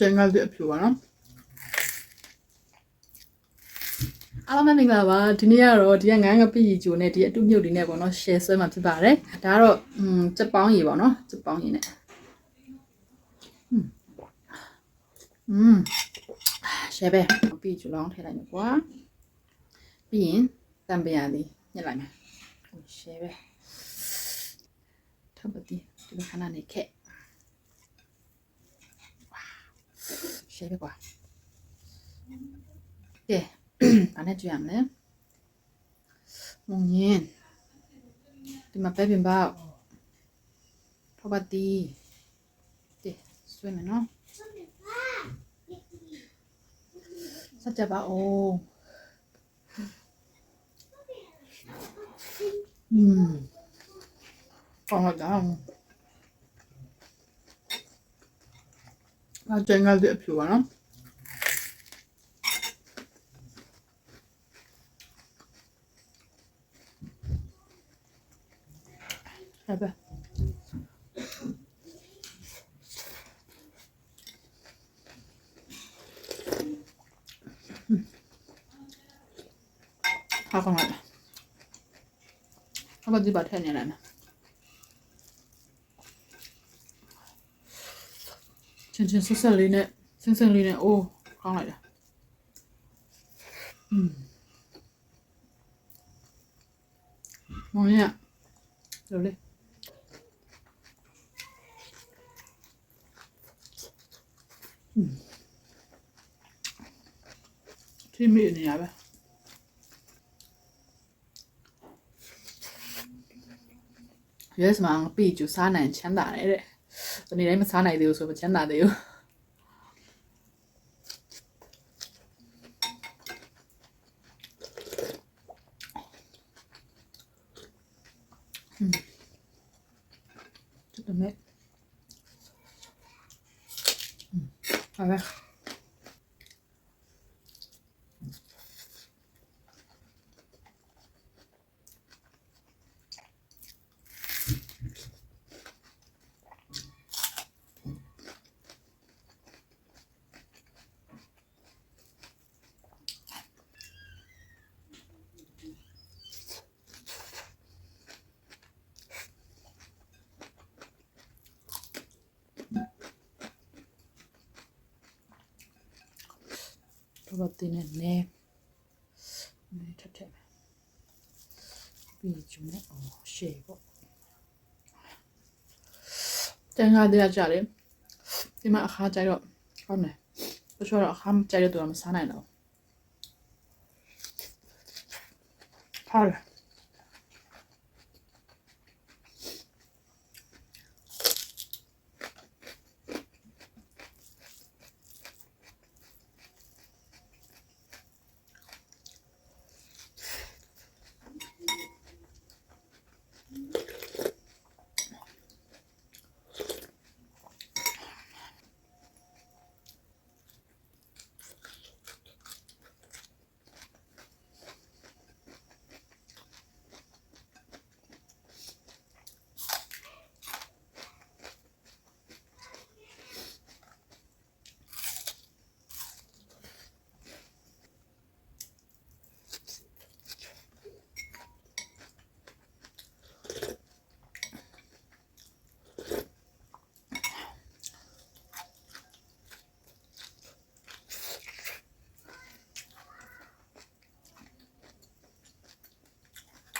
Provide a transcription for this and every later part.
ကျန်ကလေးအဖြူပါနော်အားလုံးပဲမင်္ဂလာပါဒီနေ့ကတော့ဒီကငန်းငပိရီဂျိုနဲ့ဒီအတုမြုပ်တွေနဲ့ပေါ့နော် share ဆွဲမှာဖြစ်ပါတယ်ဒါကတော့อืมစက်ပေါင်းရေပေါ့နော်စက်ပေါင်းရေနဲ့อืมอืม share ပဲပိရီဂျိုလောင်းထည့်လိုက်မယ်ကွာပြီးရင်တံပင်ရသည်ညှက်လိုက်မယ် share ပဲထပ်ပါတီဒီမှာခဏနေခဲ့ şey var. 예, 안 해줘야 하 네. 몽 인, 디마 빼빈 밥, 토바 디, 예, 수에는 어. 살짝 봐, 오. 음, 강하 다. မယ်နော်စကြပါဦးอืมကောင်းတော့အကျဉ်းကလေးအဖြူပါ နော် Evet. Ha con lại. Nó có gì bật thêm này này. Chân chân sơ sơ lên này, sơ sơ lên này. Ô, con lại rồi. Ừ. Ngon nhỉ? Rồi đi. ထိမိနေရပဲရဲစမန်ပြီကျူစားနိုင်ချမ်းသာတယ်တဲ့ ဒီနေ့တိုင်းမစားနိုင်သေးဘူးဆိုမချမ်းသာသေးဘူးကျတော့မဲ့ တ်ပါတော့တင်နေနေနေထက်ထက်ပြီးကျမယ်အော်ရှေ့ပေါ့တန်ခါတရားကြတယ်ဒီမှာအခါကြိုက်တော့ကောင်းတယ်ဘယ်ဆိုတော့အခါကြိုက်တဲ့သူကမစားနိုင်တော့ဟာလေ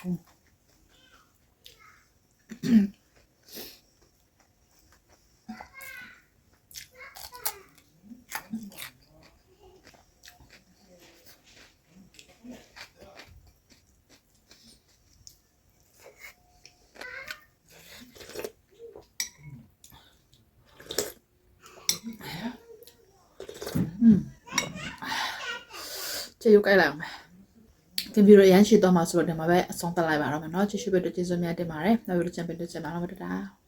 thùng Chưa yêu cái làm. mà ဒီဗီဒီယိုရမ်းရှည်တော့မှာဆိုတော့ဒီမှာပဲအဆုံးသတ်လိုက်ပါတော့မယ်เนาะကြည့်ရှုပေးတဲ့ကျေးဇူးများတင်ပါတယ်နောက်ပြီးတော့ချန်ပီယံတို့ချန်ပါတော့တတား